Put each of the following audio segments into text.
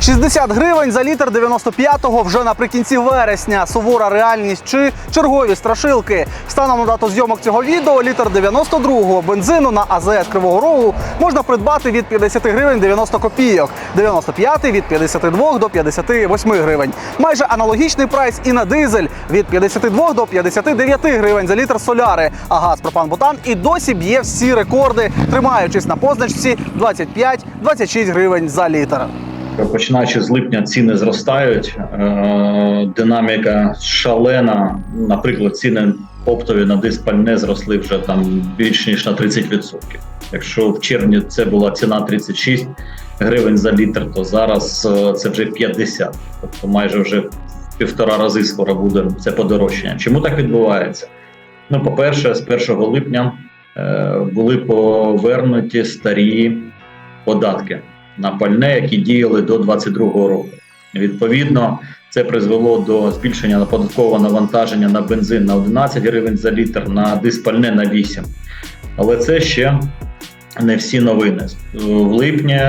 60 гривень за літр 95-го вже наприкінці вересня. Сувора реальність чи чергові страшилки. Станом на дату зйомок цього відео літр 92-го бензину на АЗС Кривого Рогу можна придбати від 50 гривень 90 копійок, 95-й від 52 до 58 гривень. Майже аналогічний прайс і на дизель від 52 до 59 гривень за літр соляри. А газ пропан бутан і досі б'є всі рекорди, тримаючись на позначці 25-26 гривень за літр. Починаючи з липня ціни зростають, е, динаміка шалена. Наприклад, ціни оптові на диск пальне зросли вже там більш ніж на 30%. Якщо в червні це була ціна 36 гривень за літр, то зараз е, це вже 50. Тобто майже вже півтора рази скоро буде це подорожчання. Чому так відбувається? Ну, по-перше, з 1 липня е, були повернуті старі податки на пальне, які діяли до 2022 року. Відповідно, це призвело до збільшення податкового навантаження на бензин на 11 гривень за літр, на диспальне на 8. Але це ще не всі новини. В липні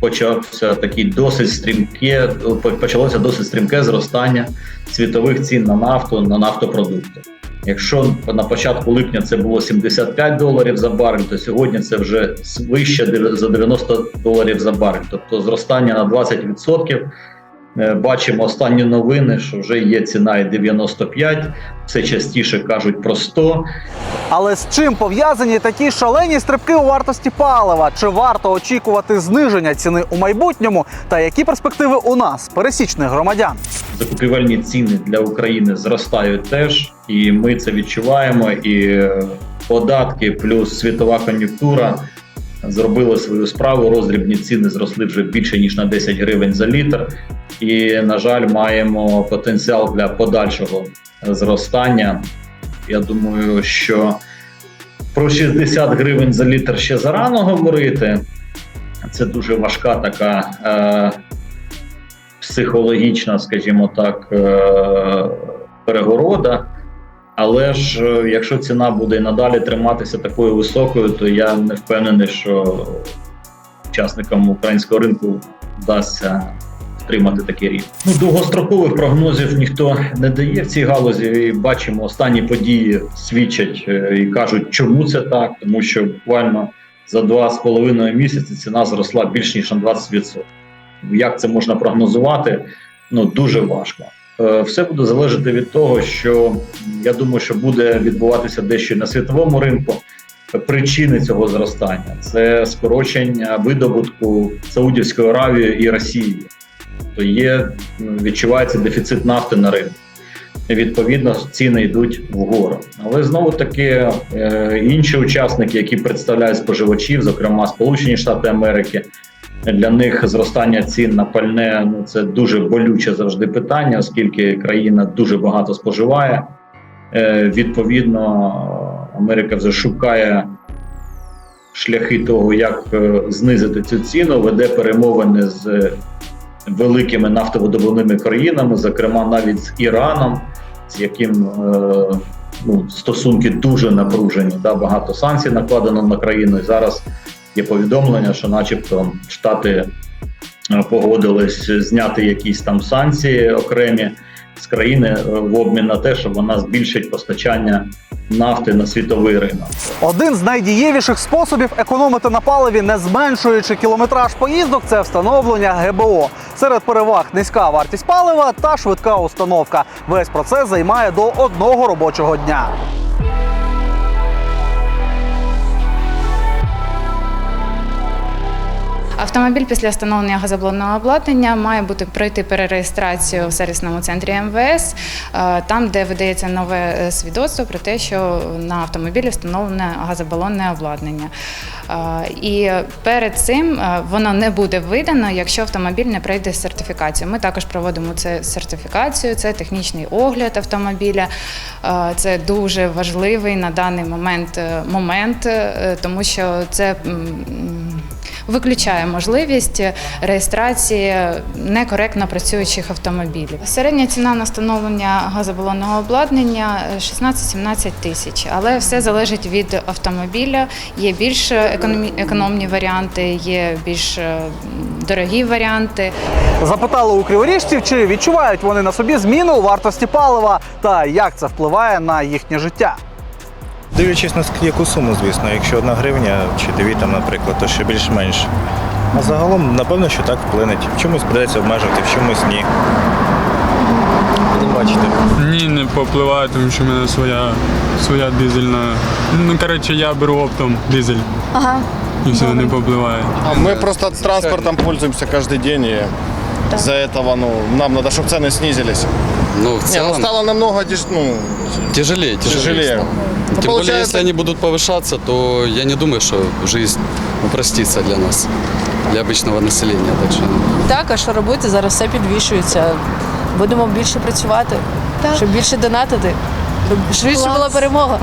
почався такий досить стрімке, почалося досить стрімке зростання світових цін на нафту, на нафтопродукти. Якщо на початку липня це було 75 доларів за барель, то сьогодні це вже вище за 90 доларів за барель, тобто зростання на 20%. Е, Бачимо останні новини, що вже є ціна і 95, все частіше кажуть про 100. Але з чим пов'язані такі шалені стрибки у вартості палива? Чи варто очікувати зниження ціни у майбутньому? Та які перспективи у нас, пересічних громадян? Закупівельні ціни для України зростають теж, і ми це відчуваємо. І е, податки плюс світова кон'юнктура зробили свою справу. Роздрібні ціни зросли вже більше ніж на 10 гривень за літр. І, на жаль, маємо потенціал для подальшого зростання. Я думаю, що про 60 гривень за літр ще зарано говорити. Це дуже важка така е, психологічна, скажімо так, е, перегорода. Але ж е, якщо ціна буде і надалі триматися такою високою, то я не впевнений, що учасникам українського ринку вдасться втримати такий рівень. Ну, довгострокових прогнозів ніхто не дає в цій галузі. І бачимо, останні події свідчать е, і кажуть, чому це так, тому що буквально за два з половиною місяці ціна зросла більш ніж на 20%. Як це можна прогнозувати? Ну дуже важко. Е, Все буде залежати від того, що я думаю, що буде відбуватися дещо на світовому ринку. Причини цього зростання це скорочення видобутку Саудівської Аравії і Росії. То є відчувається дефіцит нафти на ринку. Відповідно, ціни йдуть вгору. Але знову таки е, інші учасники, які представляють споживачів, зокрема Сполучені Штати Америки, для них зростання цін на пальне ну це дуже болюче завжди питання, оскільки країна дуже багато споживає. Е, Відповідно, Америка вже шукає шляхи того, як е, знизити цю ціну, веде перемовини з великими нафтовидобувними країнами, зокрема навіть з Іраном, з яким е, ну, стосунки дуже напружені. Да, Багато санкцій накладено на країну. І зараз є повідомлення, що, начебто, Штати е, погодились зняти якісь там санкції окремі з країни е, в обмін на те, що вона збільшить постачання нафти на світовий ринок. Один з найдієвіших способів економити на паливі, не зменшуючи кілометраж поїздок, це встановлення ГБО. Серед переваг низька вартість палива та швидка установка. Весь процес займає до одного робочого дня. Автомобіль після встановлення газоблонного обладнання має бути пройти перереєстрацію в сервісному центрі МВС, е, там, де видається нове е, свідоцтво про те, що на автомобілі встановлене газобалонне обладнання. Е, І перед цим воно не буде видано, якщо автомобіль не пройде сертифікацію. Ми також проводимо це сертифікацію, це технічний огляд автомобіля. Це дуже важливий на даний момент момент, тому що це. Виключає можливість реєстрації некоректно працюючих автомобілів. Середня ціна на встановлення газобалонного обладнання 16-17 тисяч, але все залежить від автомобіля. Є більш економні варіанти, є більш е, дорогі варіанти. Запитали у криворіжців, чи відчувають вони на собі зміни у вартості палива та як це впливає на їхнє життя. Дивлячись на яку суму, звісно. Якщо одна гривня чи дві, там, наприклад, то ще більш-менш. А загалом, напевно, що так вплинеть. В чомусь придеться обмежувати, в чомусь ні. Будемо бачити. Ні, не попливає, тому що в мене своя, своя дизельна. Ну, коротше, я беру оптом дизель. Ага. І все, не попливає. Мы просто транспортом пользуемся каждый день, и из-за этого ну, нам надо, чтобы цены снизились. Ну, в Не, ну целом, стало намного деш- ну, тяжелее, тяжелее. тяжелее. стало. Ну, Тем более, получается- если они будут повышаться, то я не думаю, что жизнь упростится для нас, для обычного населения. Так что Так, а що робити? Зараз все підвищується. Будемо більше працювати, щоб більше донатити, щоб швидше була перемога.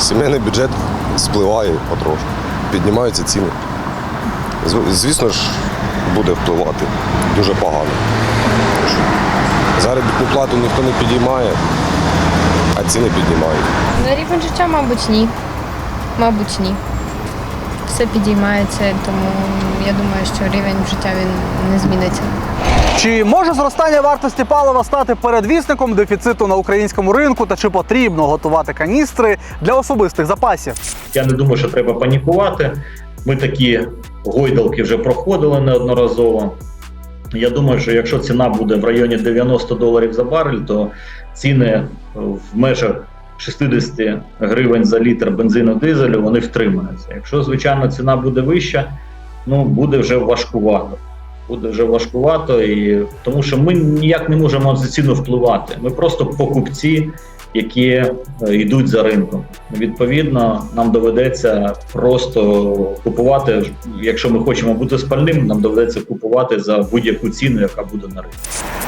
Сімейний бюджет спливає потрошку, піднімаються ціни. Зв- Звісно ж, буде впливати дуже погано. Заробітну плату ніхто не підіймає, а ціни піднімають. На рівень життя, мабуть, ні. Мабуть, ні. Все підіймається, тому я думаю, що рівень життя він не зміниться. Чи може зростання вартості палива стати передвісником дефіциту на українському ринку, та чи потрібно готувати каністри для особистих запасів? Я не думаю, що треба панікувати. Ми такі гойдалки вже проходили неодноразово. Я думаю, що якщо ціна буде в районі 90 доларів за барель, то ціни в межах 60 гривень за літр бензину дизелю вони втримаються. Якщо, звичайно, ціна буде вища, ну буде вже важкувато. Буде вже важкувато, і тому що ми ніяк не можемо на ціну впливати. Ми просто покупці, які е, йдуть за ринком. Відповідно, нам доведеться просто купувати. Якщо ми хочемо бути спальним, нам доведеться купувати за будь-яку ціну, яка буде на ринку.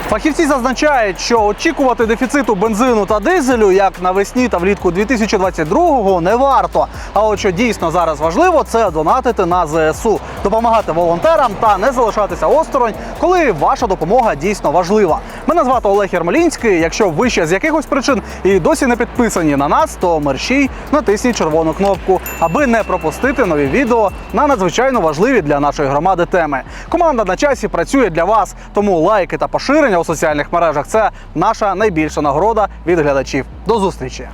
Фахівці зазначають, що очікувати дефіциту бензину та дизелю як навесні та влітку 2022-го не варто. А от що дійсно зараз важливо, це донатити на ЗСУ, допомагати волонтерам та не залишатися осторонь, коли ваша допомога дійсно важлива. Мене звати Олег Ярмолінський. Якщо ви ще з якихось причин і досі не підписані на нас, то мерщій натисніть червону кнопку, аби не пропустити нові відео на надзвичайно важливі для нашої громади теми. Команда на часі працює для вас, тому лайки та поширення у соціальних мережах це наша найбільша нагорода від глядачів. До зустрічі!